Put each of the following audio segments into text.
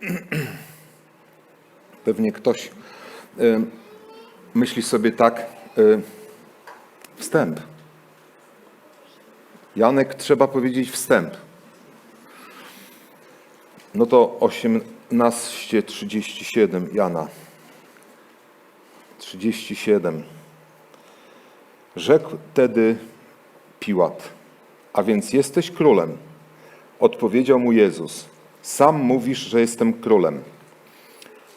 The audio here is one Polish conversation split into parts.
Pewnie ktoś y, myśli sobie tak, y, wstęp. Janek, trzeba powiedzieć wstęp. No to 18.37 Jana. 37. Rzekł tedy Piłat, a więc jesteś królem. Odpowiedział mu Jezus, sam mówisz, że jestem królem.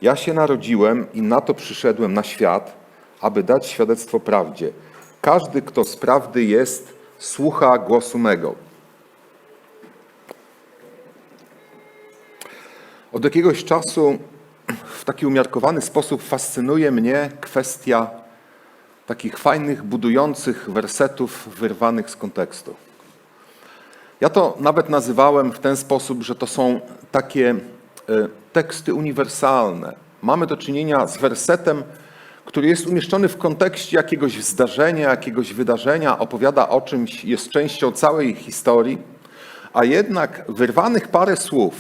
Ja się narodziłem i na to przyszedłem na świat, aby dać świadectwo prawdzie. Każdy, kto z prawdy jest, słucha głosu mego. Od jakiegoś czasu w taki umiarkowany sposób fascynuje mnie kwestia takich fajnych, budujących wersetów wyrwanych z kontekstu. Ja to nawet nazywałem w ten sposób, że to są takie e, teksty uniwersalne. Mamy do czynienia z wersetem, który jest umieszczony w kontekście jakiegoś zdarzenia, jakiegoś wydarzenia, opowiada o czymś, jest częścią całej historii, a jednak wyrwanych parę słów,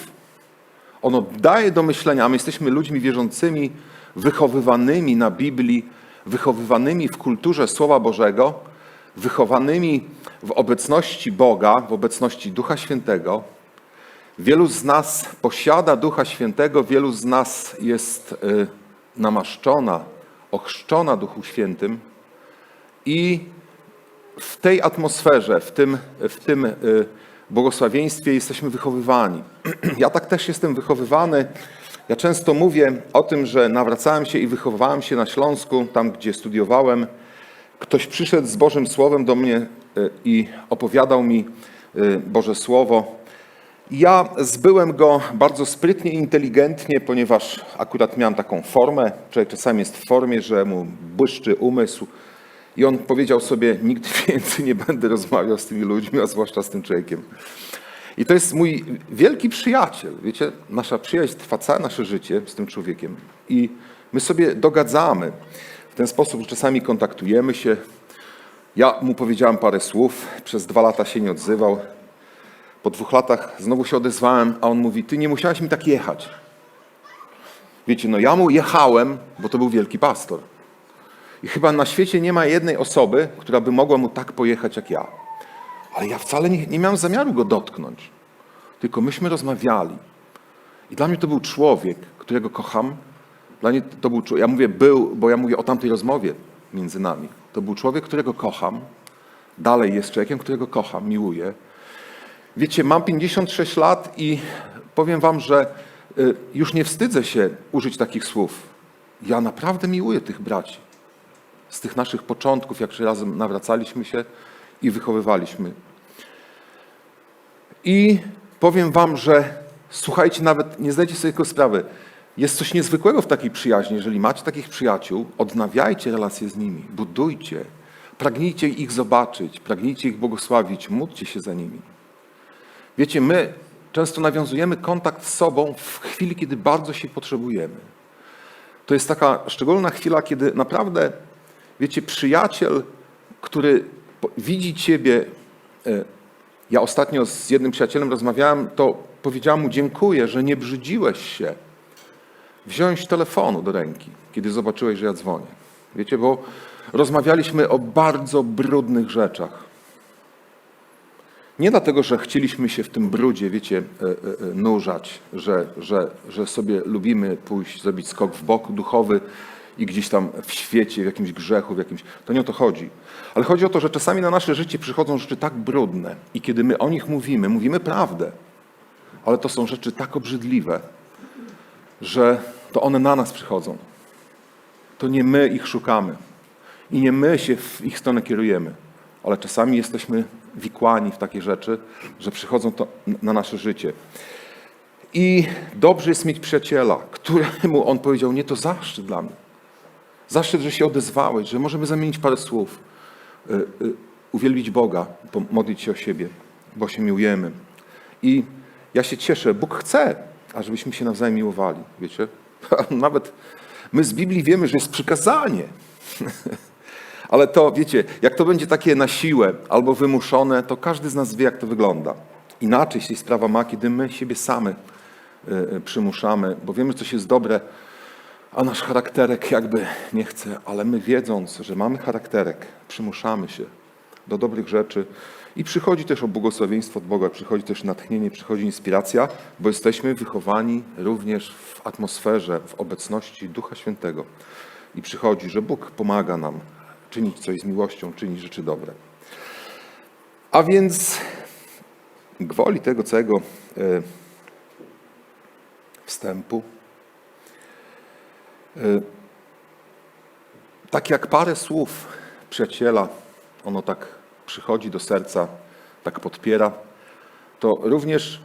ono daje do myślenia, a my jesteśmy ludźmi wierzącymi, wychowywanymi na Biblii, wychowywanymi w kulturze Słowa Bożego, wychowanymi w obecności Boga, w obecności Ducha Świętego. Wielu z nas posiada Ducha Świętego, wielu z nas jest y, namaszczona, ochrzczona Duchu Świętym i w tej atmosferze, w tym, w tym y, błogosławieństwie jesteśmy wychowywani. Ja tak też jestem wychowywany. Ja często mówię o tym, że nawracałem się i wychowywałem się na Śląsku, tam gdzie studiowałem. Ktoś przyszedł z Bożym Słowem do mnie y, i opowiadał mi y, Boże Słowo. Ja zbyłem go bardzo sprytnie i inteligentnie, ponieważ akurat miałem taką formę. Człowiek czasami jest w formie, że mu błyszczy umysł. I on powiedział sobie: Nigdy więcej nie będę rozmawiał z tymi ludźmi, a zwłaszcza z tym człowiekiem. I to jest mój wielki przyjaciel. Wiecie, nasza przyjaźń trwa całe nasze życie z tym człowiekiem. I my sobie dogadzamy w ten sposób, czasami kontaktujemy się. Ja mu powiedziałem parę słów, przez dwa lata się nie odzywał. Po dwóch latach znowu się odezwałem, a on mówi: Ty nie musiałeś mi tak jechać. Wiecie, no ja mu jechałem, bo to był wielki pastor. I chyba na świecie nie ma jednej osoby, która by mogła mu tak pojechać jak ja. Ale ja wcale nie, nie miałem zamiaru go dotknąć. Tylko myśmy rozmawiali. I dla mnie to był człowiek, którego kocham. Dla mnie to był ja mówię był, bo ja mówię o tamtej rozmowie między nami. To był człowiek, którego kocham. Dalej jest człowiekiem, którego kocham, miłuję. Wiecie, mam 56 lat i powiem wam, że y, już nie wstydzę się użyć takich słów. Ja naprawdę miłuję tych braci. Z tych naszych początków, jak się razem nawracaliśmy się i wychowywaliśmy. I powiem wam, że słuchajcie, nawet nie zdajcie sobie tylko sprawy. Jest coś niezwykłego w takiej przyjaźni. Jeżeli macie takich przyjaciół, odnawiajcie relacje z nimi, budujcie, pragnijcie ich zobaczyć, pragnijcie ich błogosławić, módlcie się za nimi. Wiecie, my często nawiązujemy kontakt z sobą w chwili, kiedy bardzo się potrzebujemy. To jest taka szczególna chwila, kiedy naprawdę, wiecie, przyjaciel, który widzi ciebie. e, Ja ostatnio z jednym przyjacielem rozmawiałem, to powiedziałem mu: Dziękuję, że nie brzydziłeś się wziąć telefonu do ręki, kiedy zobaczyłeś, że ja dzwonię. Wiecie, bo rozmawialiśmy o bardzo brudnych rzeczach. Nie dlatego, że chcieliśmy się w tym brudzie, wiecie, e, e, e, nurzać, że, że, że sobie lubimy pójść, zrobić skok w bok duchowy i gdzieś tam w świecie, w jakimś grzechu, w jakimś. To nie o to chodzi. Ale chodzi o to, że czasami na nasze życie przychodzą rzeczy tak brudne i kiedy my o nich mówimy, mówimy prawdę, ale to są rzeczy tak obrzydliwe, że to one na nas przychodzą. To nie my ich szukamy i nie my się w ich stronę kierujemy, ale czasami jesteśmy wikłani w takie rzeczy, że przychodzą to na nasze życie. I dobrze jest mieć przyjaciela, któremu on powiedział: Nie, to zaszczyt dla mnie. Zaszczyt, że się odezwałeś, że możemy zamienić parę słów, y, y, uwielbić Boga, modlić się o siebie, bo się miłujemy. I ja się cieszę, Bóg chce, ażebyśmy się nawzajem miłowali, wiecie? Nawet my z Biblii wiemy, że jest przykazanie. Ale to, wiecie, jak to będzie takie na siłę albo wymuszone, to każdy z nas wie, jak to wygląda. Inaczej się sprawa ma, kiedy my siebie same y, y, przymuszamy, bo wiemy, coś jest dobre, a nasz charakterek jakby nie chce, ale my wiedząc, że mamy charakterek, przymuszamy się do dobrych rzeczy i przychodzi też o błogosławieństwo od Boga, przychodzi też natchnienie, przychodzi inspiracja, bo jesteśmy wychowani również w atmosferze, w obecności Ducha Świętego. I przychodzi, że Bóg pomaga nam czynić coś z miłością, czynić rzeczy dobre. A więc gwoli tego całego e, wstępu, e, tak jak parę słów przyjaciela, ono tak przychodzi do serca, tak podpiera, to również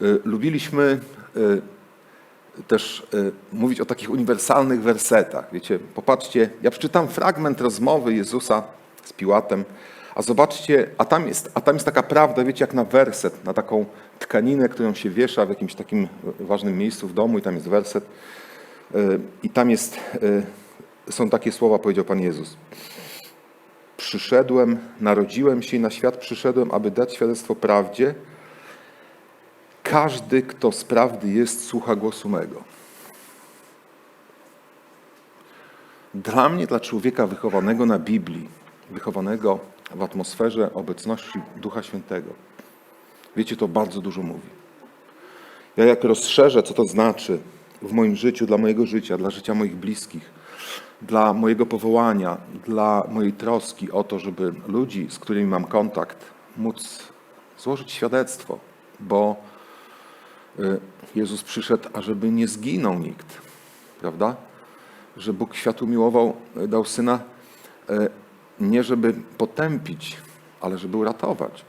e, lubiliśmy też mówić o takich uniwersalnych wersetach. Wiecie, popatrzcie, ja przeczytam fragment rozmowy Jezusa z Piłatem, a zobaczcie, a tam, jest, a tam jest taka prawda, wiecie, jak na werset, na taką tkaninę, którą się wiesza w jakimś takim ważnym miejscu w domu i tam jest werset. I tam jest, są takie słowa, powiedział Pan Jezus. Przyszedłem, narodziłem się i na świat przyszedłem, aby dać świadectwo prawdzie. Każdy, kto z prawdy jest, słucha głosu mego. Dla mnie, dla człowieka wychowanego na Biblii, wychowanego w atmosferze obecności Ducha Świętego, wiecie, to bardzo dużo mówi. Ja jak rozszerzę, co to znaczy w moim życiu, dla mojego życia, dla życia moich bliskich, dla mojego powołania, dla mojej troski o to, żeby ludzi, z którymi mam kontakt, móc złożyć świadectwo, bo y, Jezus przyszedł, ażeby nie zginął nikt, prawda? Że Bóg światu miłował, dał Syna y, nie żeby potępić, ale żeby uratować.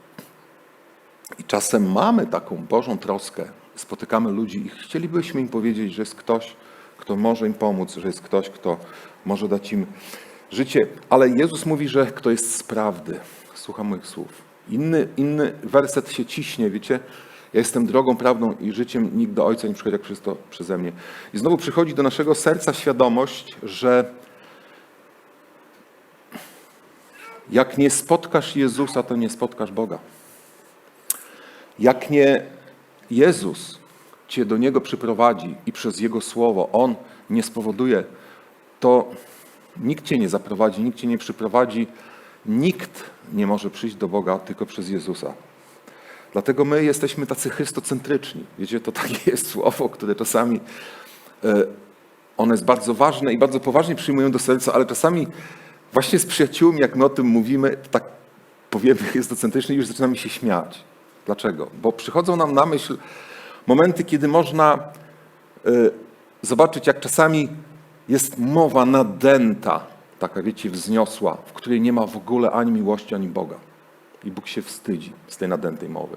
I czasem mamy taką Bożą troskę, spotykamy ludzi i chcielibyśmy im powiedzieć, że jest ktoś, kto może im pomóc, że jest ktoś, kto może dać im życie. Ale Jezus mówi, że kto jest z prawdy. Słucha moich słów. Inny, inny werset się ciśnie, wiecie? Ja jestem drogą, prawdą i życiem, nikt do Ojca nie przychodzi jak przez to przeze mnie. I znowu przychodzi do naszego serca świadomość, że Jak nie spotkasz Jezusa, to nie spotkasz Boga. Jak nie Jezus Cię do Niego przyprowadzi i przez Jego Słowo On nie spowoduje, to nikt Cię nie zaprowadzi, nikt Cię nie przyprowadzi, nikt nie może przyjść do Boga tylko przez Jezusa. Dlatego my jesteśmy tacy chrystocentryczni. Wiecie, to takie jest słowo, które czasami e, ono jest bardzo ważne i bardzo poważnie przyjmują do serca, ale czasami Właśnie z przyjaciółmi, jak my o tym mówimy, tak powiemy chrystocentryczny, już zaczynamy się śmiać. Dlaczego? Bo przychodzą nam na myśl momenty, kiedy można y, zobaczyć, jak czasami jest mowa nadęta, taka wiecie, wzniosła, w której nie ma w ogóle ani miłości, ani Boga. I Bóg się wstydzi z tej nadętej mowy.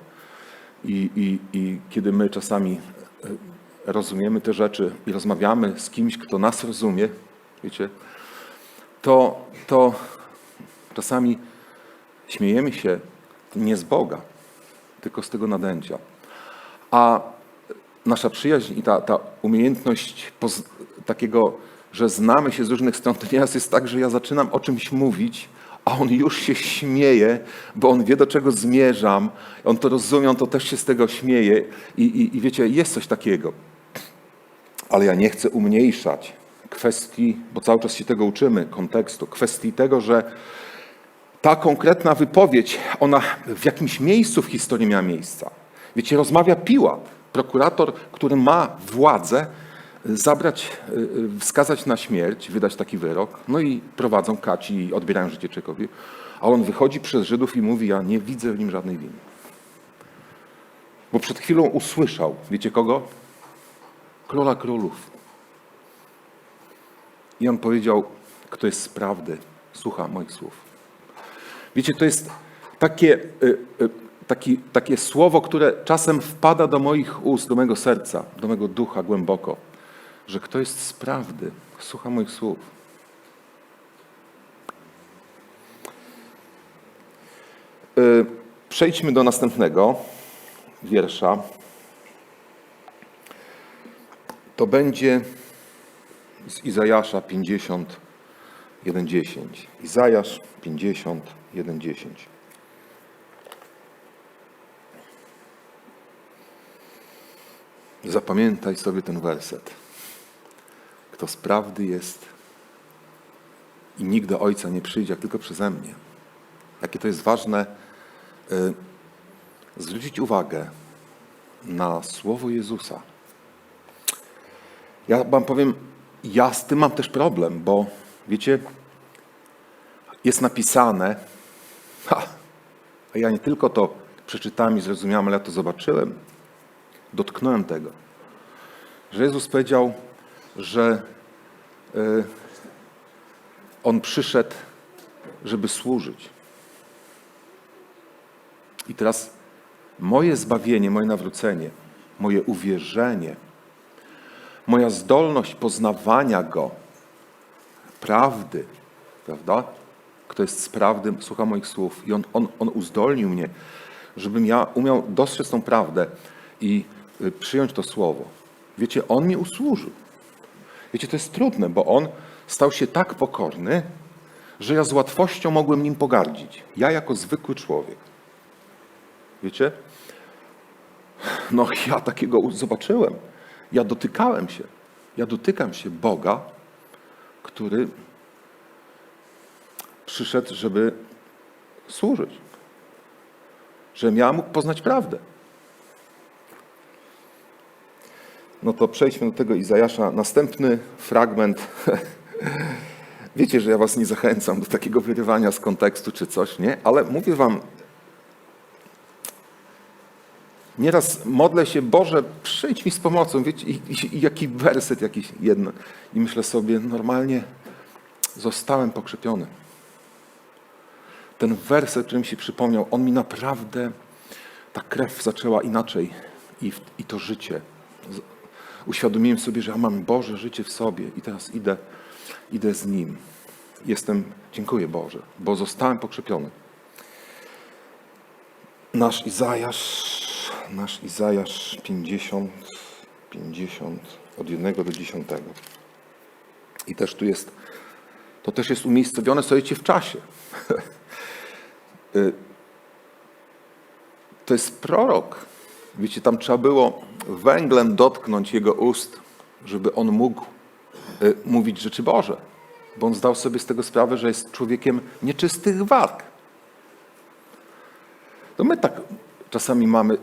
I, i, i kiedy my czasami y, rozumiemy te rzeczy i rozmawiamy z kimś, kto nas rozumie, wiecie, to, to czasami śmiejemy się nie z Boga, tylko z tego nadęcia. A nasza przyjaźń i ta, ta umiejętność takiego, że znamy się z różnych stron, to nieraz jest tak, że ja zaczynam o czymś mówić, a on już się śmieje, bo on wie, do czego zmierzam, on to rozumie, on to też się z tego śmieje. I, i, i wiecie, jest coś takiego. Ale ja nie chcę umniejszać kwestii, bo cały czas się tego uczymy, kontekstu, kwestii tego, że ta konkretna wypowiedź, ona w jakimś miejscu w historii miała miejsca. Wiecie, rozmawia Piłat, prokurator, który ma władzę zabrać, y, y, wskazać na śmierć, wydać taki wyrok, no i prowadzą kaci i odbierają życie człowiekowi. A on wychodzi przez Żydów i mówi, ja nie widzę w nim żadnej winy. Bo przed chwilą usłyszał, wiecie kogo? Króla królów. I on powiedział, kto jest z prawdy, słucha moich słów. Wiecie, to jest takie, y, y, taki, takie słowo, które czasem wpada do moich ust, do mojego serca, do mojego ducha głęboko, że kto jest z prawdy, słucha moich słów. Y, przejdźmy do następnego wiersza. To będzie z Izajasza 50, 1,10. Izajasz 50, 1,10. Zapamiętaj sobie ten werset. Kto z prawdy jest i nikt do Ojca nie przyjdzie, jak tylko przeze mnie. Jakie to jest ważne y, zwrócić uwagę na słowo Jezusa. Ja wam powiem, ja z tym mam też problem, bo wiecie, jest napisane, ha, a ja nie tylko to przeczytałem i zrozumiałem, ale ja to zobaczyłem, dotknąłem tego, że Jezus powiedział, że y, On przyszedł, żeby służyć. I teraz moje zbawienie, moje nawrócenie, moje uwierzenie, moja zdolność poznawania Go, prawdy, prawda? Kto jest z prawdy, słucha moich słów. I on, on, on uzdolnił mnie, żebym ja umiał dostrzec tą prawdę i przyjąć to słowo. Wiecie, On mi usłużył. Wiecie, to jest trudne, bo On stał się tak pokorny, że ja z łatwością mogłem nim pogardzić. Ja jako zwykły człowiek. Wiecie? No ja takiego zobaczyłem. Ja dotykałem się. Ja dotykam się Boga, który przyszedł, żeby służyć. Żebym ja mógł poznać prawdę. No to przejdźmy do tego Izajasza. Następny fragment. Wiecie, że ja was nie zachęcam do takiego wyrywania z kontekstu czy coś, nie? Ale mówię wam, Nieraz modlę się, Boże, przyjdź mi z pomocą, wiecie, i, i, i jaki werset jakiś jedno. I myślę sobie, normalnie zostałem pokrzepiony. Ten werset, który mi się przypomniał, on mi naprawdę, ta krew zaczęła inaczej i, i to życie. Uświadomiłem sobie, że ja mam Boże życie w sobie i teraz idę, idę z Nim. Jestem, dziękuję Boże, bo zostałem pokrzepiony. Nasz Izajasz nasz Izajasz 50, 50 od 1 do 10. I też tu jest, to też jest umiejscowione, słuchajcie, w czasie. Y, to jest prorok. Wiecie, tam trzeba było węglem dotknąć jego ust, żeby on mógł y, mówić rzeczy Boże. Bo on zdał sobie z tego sprawę, że jest człowiekiem nieczystych warg. To my tak czasami mamy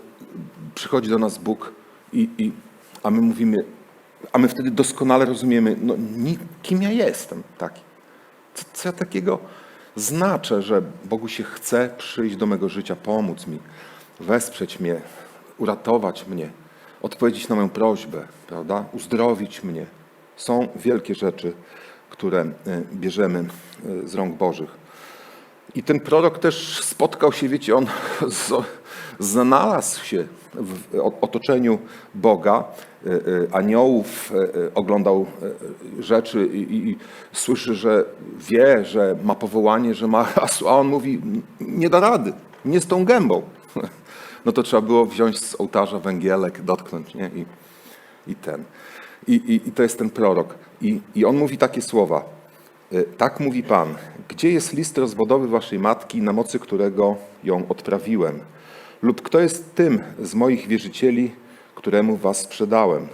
przychodzi do nas Bóg, i, i, a my mówimy, a my wtedy doskonale rozumiemy, no kim ja jestem taki. Co, co ja takiego znaczę, że Bogu się chce przyjść do mego życia, pomóc mi, wesprzeć mnie, uratować mnie, odpowiedzieć na moją prośbę, prawda? uzdrowić mnie. Są wielkie rzeczy, które e, bierzemy e, z rąk Bożych. I ten prorok też spotkał się, wiecie, on znalazł się w otoczeniu Boga, e, aniołów, oglądał rzeczy i, i, słyszy, że wie, że ma powołanie, że ma hasło, a on mówi, nie da rady, nie z tą gębą. No to trzeba było wziąć z ołtarza węgielek, dotknąć, nie? I, i ten. I, i, I to jest ten prorok. I, I on mówi takie słowa. Tak mówi Pan, gdzie jest list rozwodowy waszej matki, na mocy którego ją odprawiłem? Lub kto jest tym z moich wierzycieli, któremu was sprzedałem?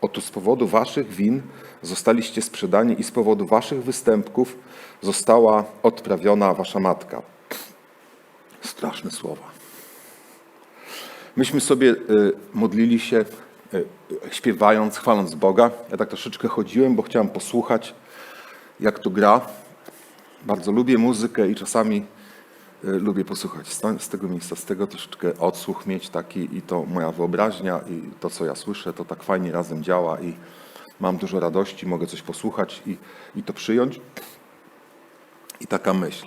Oto z powodu waszych win zostaliście sprzedani i z powodu waszych występków została odprawiona wasza matka. Straszne słowa. Myśmy sobie y, modlili się, y, śpiewając, chwaląc Boga. Ja tak troszeczkę chodziłem, bo chciałem posłuchać, jak to gra. Bardzo lubię muzykę i czasami Y, lubię posłuchać z tego miejsca, z tego troszeczkę odsłuch mieć taki i to moja wyobraźnia i to, co ja słyszę, to tak fajnie razem działa i mam dużo radości, mogę coś posłuchać i, i to przyjąć. I taka myśl.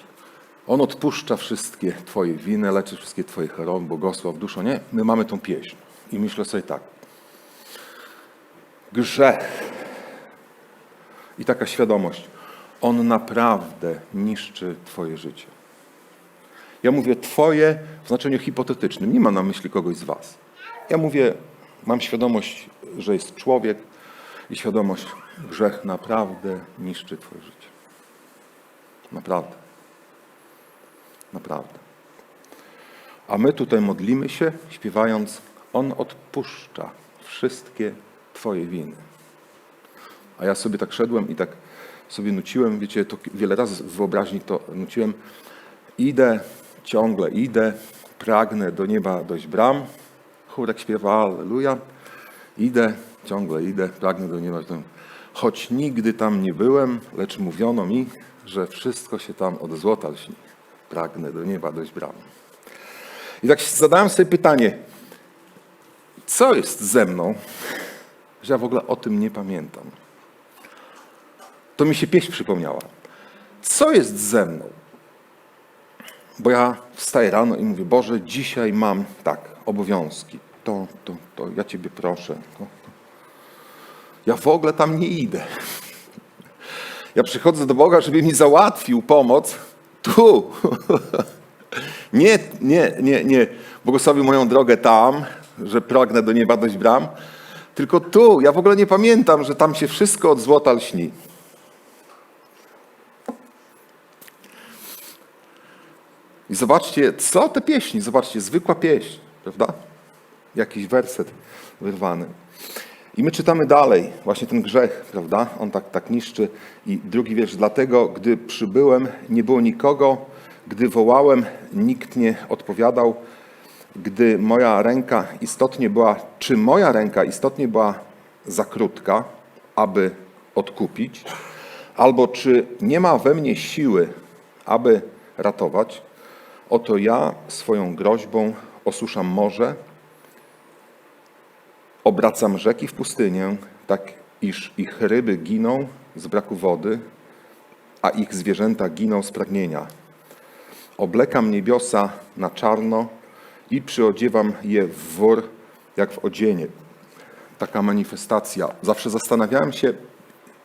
On odpuszcza wszystkie Twoje winy, leczy wszystkie Twoje choroby, błogosław duszo. Nie, my mamy tą pieśń. I myślę sobie tak. Grzech i taka świadomość. On naprawdę niszczy Twoje życie. Ja mówię Twoje w znaczeniu hipotetycznym, nie mam na myśli kogoś z Was. Ja mówię, mam świadomość, że jest człowiek i świadomość, grzech naprawdę niszczy Twoje życie. Naprawdę. Naprawdę. A my tutaj modlimy się, śpiewając, On odpuszcza wszystkie Twoje winy. A ja sobie tak szedłem i tak sobie nuciłem, wiecie, to wiele razy w wyobraźni to nuciłem. Idę, ciągle idę, pragnę do nieba dojść bram. Chórek śpiewa Alleluja. Idę, ciągle idę, pragnę do nieba. dojść bram. Choć nigdy tam nie byłem, lecz mówiono mi, że wszystko się tam od złota lśni. Pragnę do nieba dojść bram. I tak zadałem sobie pytanie, co jest ze mną, że ja w ogóle o tym nie pamiętam. To mi się pieśń przypomniała. Co jest ze mną? Bo ja wstaję rano i mówię, Boże, dzisiaj mam tak, obowiązki. To, to, to, ja Ciebie proszę. Ja w ogóle tam nie idę. Ja przychodzę do Boga, żeby mi załatwił pomoc tu. Nie, nie, nie, nie. Błogosławił moją drogę tam, że pragnę do nieba dojść bram. Tylko tu. Ja w ogóle nie pamiętam, że tam się wszystko od złota lśni. I zobaczcie, co te pieśni, zobaczcie, zwykła pieśń, prawda? Jakiś werset wyrwany. I my czytamy dalej, właśnie ten grzech, prawda? On tak, tak niszczy. I drugi wiersz, dlatego, gdy przybyłem, nie było nikogo, gdy wołałem, nikt nie odpowiadał, gdy moja ręka istotnie była, czy moja ręka istotnie była za krótka, aby odkupić, albo czy nie ma we mnie siły, aby ratować, oto ja swoją groźbą osuszam morze, obracam rzeki w pustynię, tak iż ich ryby giną z braku wody, a ich zwierzęta giną z pragnienia. Oblekam niebiosa na czarno i przyodziewam je w wór, jak w odzienie. Taka manifestacja. Zawsze zastanawiałem się,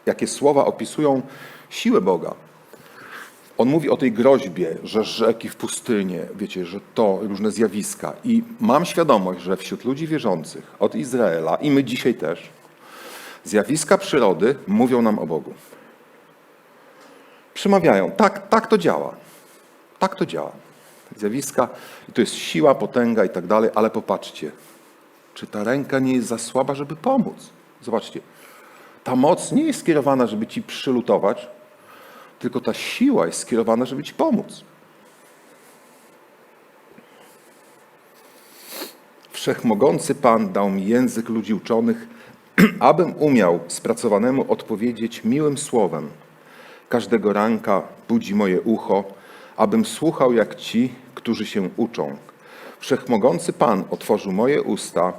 jakie słowa opisują siłę Boga. On mówi o tej groźbie, że rzeki w pustynie, wiecie, że to różne zjawiska. I mam świadomość, że wśród ludzi wierzących od Izraela i my dzisiaj też, zjawiska przyrody mówią nam o Bogu. Przemawiają. Tak, tak to działa. Tak to działa. Zjawiska, i to jest siła, potęga i tak dalej, ale popatrzcie, czy ta ręka nie jest za słaba, żeby pomóc? Zobaczcie, ta moc nie jest skierowana, żeby ci przylutować, tylko ta siła jest skierowana, żeby ci pomóc. Wszechmogący Pan dał mi język ludzi uczonych, abym umiał spracowanemu odpowiedzieć miłym słowem. Każdego ranka budzi moje ucho, abym słuchał jak ci, którzy się uczą. Wszechmogący Pan otworzył moje usta,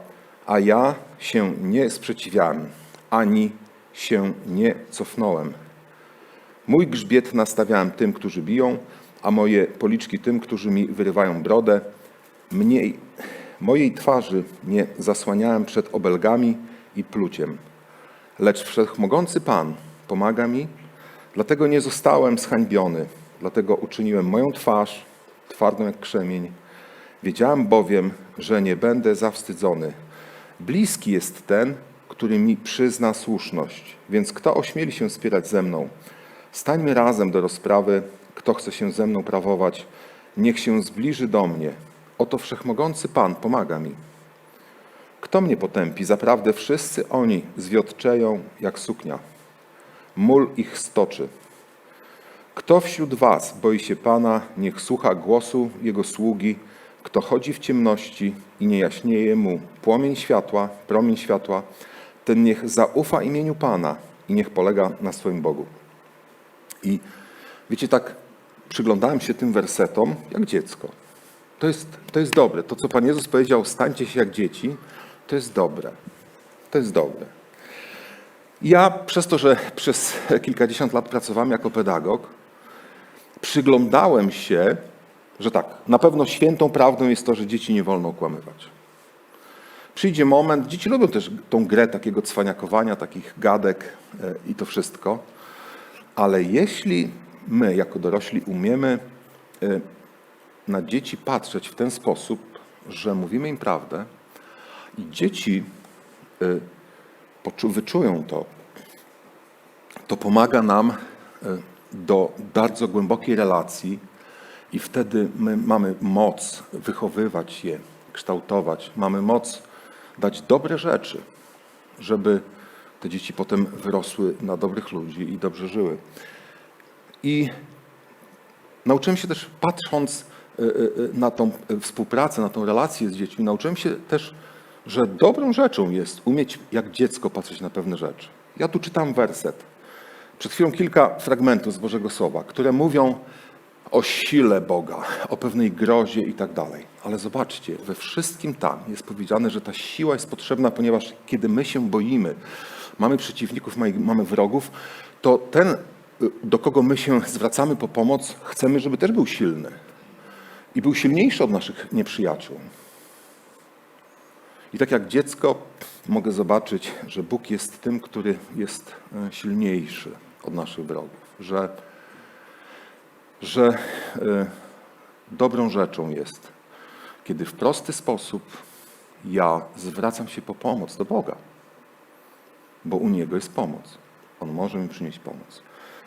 a ja się nie sprzeciwiałem, ani się nie cofnąłem. Mój grzbiet nastawiałem tym, którzy biją, a moje policzki tym, którzy mi wyrywają brodę. Mniej, mojej twarzy nie zasłaniałem przed obelgami i pluciem. Lecz Wszechmogący Pan pomaga mi, dlatego nie zostałem zhańbiony, dlatego uczyniłem moją twarz twardą jak krzemień. Wiedziałem bowiem, że nie będę zawstydzony. Bliski jest ten, który mi przyzna słuszność, więc kto ośmieli się spierać ze mną? Stańmy razem do rozprawy. Kto chce się ze mną prawować, niech się zbliży do mnie. Oto wszechmogący Pan pomaga mi. Kto mnie potępi? Zaprawdę wszyscy oni zwiotczeją jak suknia. Mól ich stoczy. Kto wśród was boi się Pana, niech słucha głosu Jego sługi. Kto chodzi w ciemności i nie jaśnieje mu płomień światła, promień światła, ten niech zaufa imieniu Pana i niech polega na swoim Bogu. I wiecie, tak przyglądałem się tym wersetom jak dziecko. To jest, to jest dobre. To, co Pan Jezus powiedział, stańcie się jak dzieci, to jest dobre. To jest dobre. Ja przez to, że przez kilkadziesiąt lat pracowałem jako pedagog, przyglądałem się, że tak, na pewno świętą prawdą jest to, że dzieci nie wolno okłamywać. Przyjdzie moment, dzieci lubią też tą grę takiego cwaniakowania, takich gadek e, i to wszystko, ale jeśli my jako dorośli umiemy e, na dzieci patrzeć w ten sposób, że mówimy im prawdę i dzieci e, wyczują to, to pomaga nam e, do bardzo głębokiej relacji i wtedy my mamy moc wychowywać je, kształtować, mamy moc dać dobre rzeczy. żeby te dzieci potem wyrosły na dobrych ludzi i dobrze żyły. I nauczyłem się też, patrząc y, y, na tą y, współpracę, na tą relację z dziećmi, nauczyłem się też, że dobrą rzeczą jest umieć jak dziecko patrzeć na pewne rzeczy. Ja tu czytam werset. Przed chwilą kilka fragmentów z Bożego Słowa, które mówią o sile Boga, o pewnej grozie i tak dalej. Ale zobaczcie, we wszystkim tam jest powiedziane, że ta siła jest potrzebna, ponieważ kiedy my się boimy, mamy przeciwników, mamy- wrogów, to ten, y, do kogo my się zwracamy po pomoc, chcemy, żeby też był silny. I był silniejszy od naszych nieprzyjaciół. I tak jak dziecko mogę zobaczyć, że Bóg jest tym, który jest e, silniejszy od naszych wrogów, że, że e, dobrą rzeczą jest, kiedy w prosty sposób ja zwracam się po pomoc do Boga, bo u Niego jest pomoc. On może mi przynieść pomoc.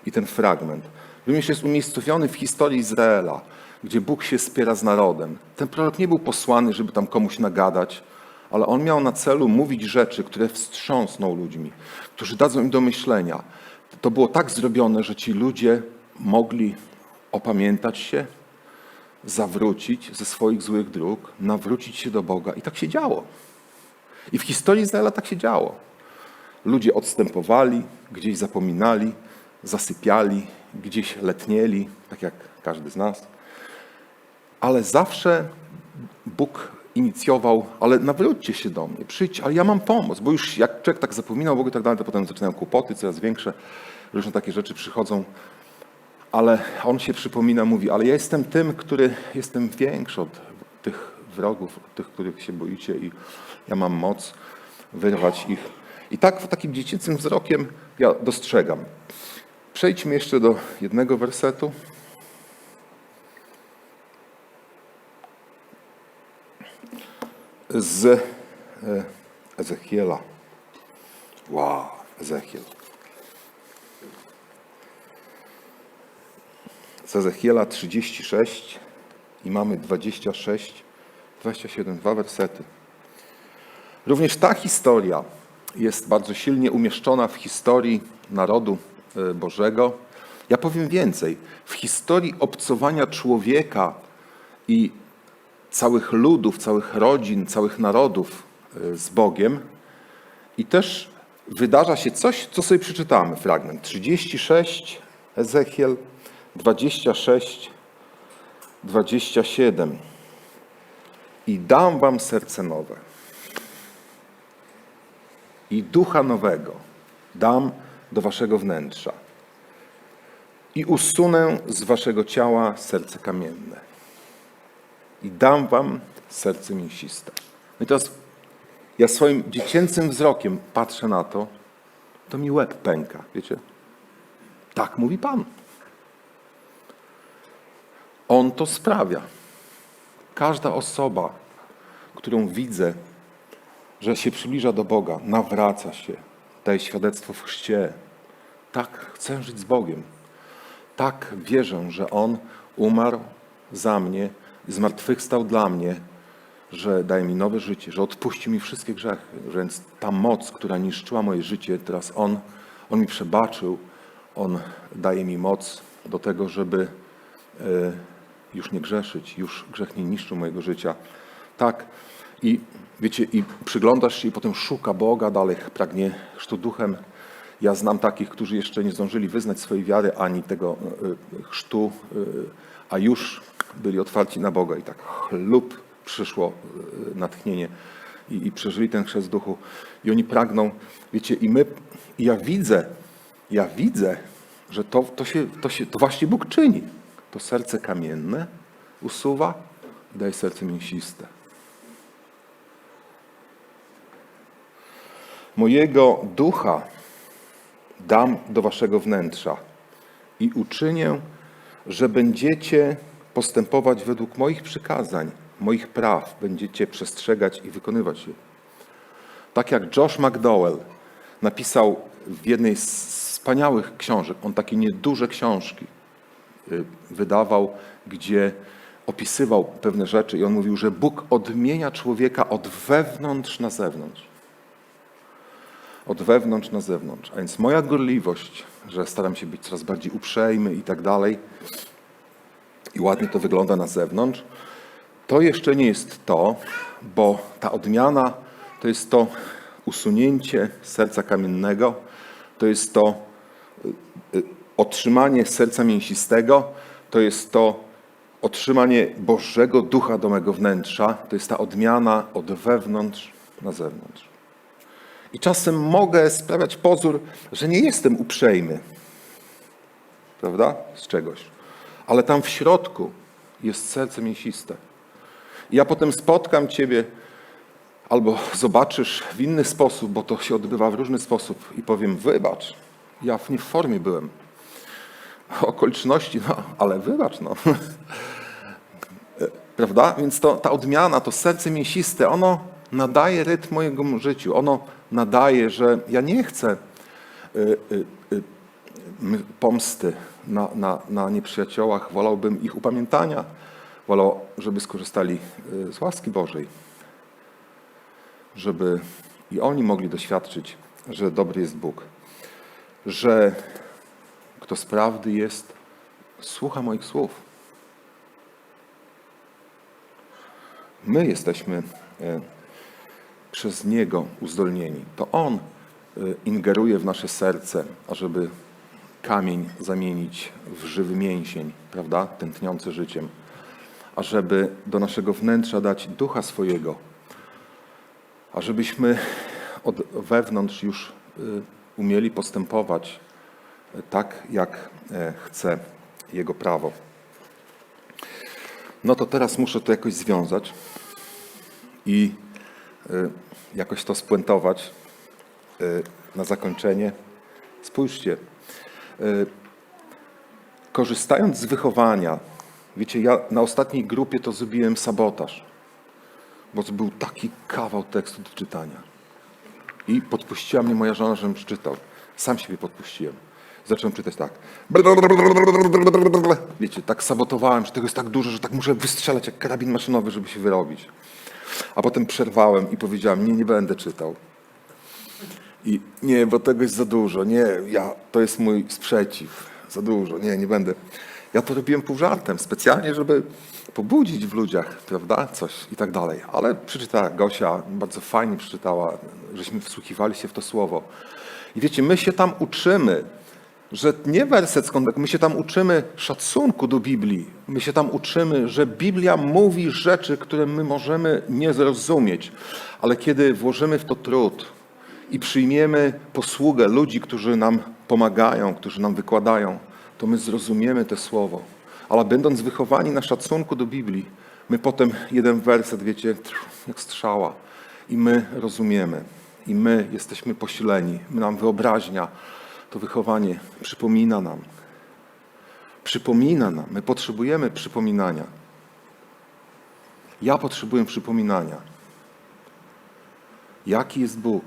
I ten fragment również jest umiejscowiony w historii Izraela, gdzie Bóg się spiera z narodem. Ten prorok nie był posłany, żeby tam komuś nagadać, ale on miał na celu mówić rzeczy, które wstrząsną ludźmi, którzy dadzą im do myślenia. To było tak zrobione, że ci ludzie mogli opamiętać się, zawrócić ze swoich złych dróg, nawrócić się do Boga. I tak się działo. I w historii Izraela tak się działo. Ludzie odstępowali, gdzieś zapominali, zasypiali, gdzieś letnieli, tak jak każdy z nas. Ale zawsze Bóg inicjował, ale nawróćcie się do mnie, przyjdźcie, ale ja mam pomoc, bo już jak człowiek tak zapominał Bogu i tak dalej, to potem zaczynają kłopoty coraz większe, różne takie rzeczy przychodzą, ale on się przypomina, mówi, ale ja jestem tym, który jestem większy od tych wrogów, tych, których się boicie i ja mam moc wyrwać ich. I tak takim dziecięcym wzrokiem ja dostrzegam. Przejdźmy jeszcze do jednego wersetu. z e, Ezechiela. Wow, Ezechiel. Z Ezechiela 36 i mamy 26, 27, dwa wersety. Również ta historia jest bardzo silnie umieszczona w historii narodu e, Bożego. Ja powiem więcej. W historii obcowania człowieka i całych ludów, całych rodzin, całych narodów e, z Bogiem. I też wydarza się coś, co sobie przeczytamy. Fragment 36, Ezechiel 26, 27. I dam wam serce nowe. I ducha nowego dam do waszego wnętrza. I usunę z waszego ciała serce kamienne i dam wam serce mięsiste. No i teraz ja swoim dziecięcym wzrokiem patrzę na to, to mi łeb pęka, wiecie? Tak mówi Pan. On to sprawia. Każda osoba, którą widzę, że się przybliża do Boga, nawraca się, daje świadectwo w chrzcie. Tak chcę żyć z Bogiem. Tak wierzę, że On umarł za mnie, zmartwychwstał dla mnie, że daje mi nowe życie, że odpuścił mi wszystkie grzechy, więc ta moc, która niszczyła moje życie, teraz On, On mi przebaczył, On daje mi moc do tego, żeby e, już nie grzeszyć, już grzech nie niszczył mojego życia. Tak, i wiecie, i przyglądasz się i potem szuka Boga, dalej pragnie chrztu duchem. Ja znam takich, którzy jeszcze nie zdążyli wyznać swojej wiary ani tego e, chrztu, e, a już byli otwarci na Boga i tak lub przyszło e, natchnienie i, i przeżyli ten chrzest duchu. I oni pragną, wiecie, i my, i ja widzę, ja widzę, że to, to, się, to, się, to właśnie Bóg czyni. To serce kamienne usuwa i daje serce mięsiste. Mojego ducha dam do waszego wnętrza i uczynię, że będziecie postępować według moich przykazań, moich praw, będziecie przestrzegać i wykonywać je. Tak jak Josh McDowell napisał w jednej z wspaniałych książek, on takie nieduże książki y, wydawał, gdzie opisywał pewne rzeczy i on mówił, że Bóg odmienia człowieka od wewnątrz na zewnątrz. Od wewnątrz na zewnątrz. A więc moja gorliwość, że staram się być coraz bardziej uprzejmy i tak dalej, i ładnie to wygląda na zewnątrz, to jeszcze nie jest to, bo ta odmiana to jest to usunięcie serca kamiennego, to jest to y, y, otrzymanie serca mięsistego, to jest to otrzymanie Bożego Ducha do mego wnętrza, to jest ta odmiana od wewnątrz na zewnątrz. I czasem mogę sprawiać pozór, że nie jestem uprzejmy, prawda, z czegoś, ale tam w środku jest serce mięsiste. I ja potem spotkam Ciebie, albo zobaczysz w inny sposób, bo to się odbywa w różny sposób i powiem, wybacz, ja w nie w formie byłem. Okoliczności, no, ale wybacz, no. Prawda? Więc to, ta odmiana, to serce mięsiste, ono nadaje rytm mojemu życiu. Ono nadaje, że ja nie chcę y, y, y, pomsty na, na, na nieprzyjaciołach. Wolałbym ich upamiętania. Wolał, żeby skorzystali z łaski Bożej. Żeby i oni mogli doświadczyć, że dobry jest Bóg. Że kto z prawdy jest, słucha moich słów. My jesteśmy e, przez Niego uzdolnieni. To On e, ingeruje w nasze serce, ażeby kamień zamienić w żywy mięsień, prawda, tętniący życiem, ażeby do naszego wnętrza dać ducha swojego, ażebyśmy od wewnątrz już e, umieli postępować e, tak, jak e, chce Jego prawo. No to teraz muszę to jakoś związać i y, jakoś to spuentować y, na zakończenie. Spójrzcie, y, korzystając z wychowania, wiecie, ja na ostatniej grupie to zrobiłem sabotaż, bo to był taki kawał tekstu do czytania. I podpuściła mnie moja żona, żebym przeczytał. Sam siebie podpuściłem. Zacząłem czytać tak. Wiecie, tak sabotowałem, że tego jest tak dużo, że tak muszę wystrzelać jak karabin maszynowy, żeby się wyrobić. A potem przerwałem i powiedziałem, nie, nie będę czytał. I nie, bo tego jest za dużo. Nie, ja, to jest mój sprzeciw. Za dużo. Nie, nie będę. Ja to robiłem pół żartem, specjalnie, żeby pobudzić w ludziach, prawda, coś i tak dalej. Ale przeczytała Gosia, bardzo fajnie przeczytała, żeśmy wsłuchiwali się w to słowo. I wiecie, my się tam uczymy, że nie werset skąd, my się tam uczymy szacunku do Biblii. My się tam uczymy, że Biblia mówi rzeczy, które my możemy nie zrozumieć, ale kiedy włożymy w to trud i przyjmiemy posługę ludzi, którzy nam pomagają, którzy nam wykładają, to my zrozumiemy te słowo. Ale będąc wychowani na szacunku do Biblii, my potem jeden werset, wiecie, jak strzała i my rozumiemy. I my jesteśmy posileni, my nam wyobraźnia, to wychowanie przypomina nam. Przypomina nam. My potrzebujemy przypominania. Ja potrzebuję przypominania. Jaki jest Bóg,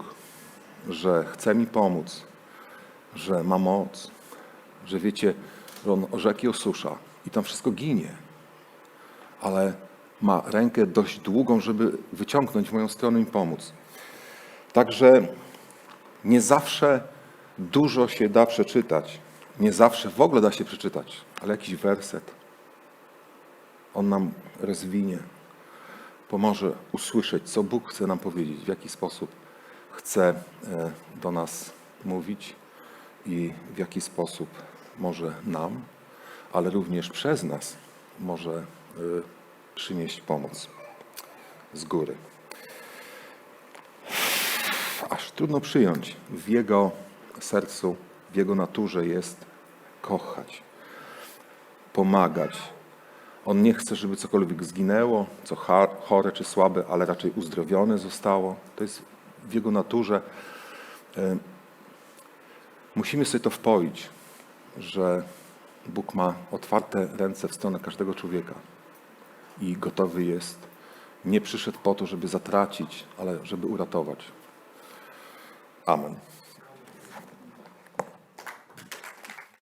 że chce mi pomóc, że ma moc, że wiecie, że On rzeki osusza i tam wszystko ginie, ale ma rękę dość długą, żeby wyciągnąć w moją stronę i pomóc. Także nie zawsze dużo się da przeczytać. Nie zawsze w ogóle da się przeczytać, ale jakiś werset. On nam rozwinie, pomoże usłyszeć, co Bóg chce nam powiedzieć, w jaki sposób chce e, do nas mówić i w jaki sposób może nam, ale również przez nas może e, przynieść pomoc z góry aż trudno przyjąć. W jego sercu, w jego naturze jest kochać, pomagać. On nie chce, żeby cokolwiek zginęło, co chore czy słabe, ale raczej uzdrowione zostało. To jest w jego naturze. E, Musimy sobie to wpoić, że Bóg ma otwarte ręce w stronę każdego człowieka i gotowy jest. Nie przyszedł po to, żeby zatracić, ale żeby uratować. Amen.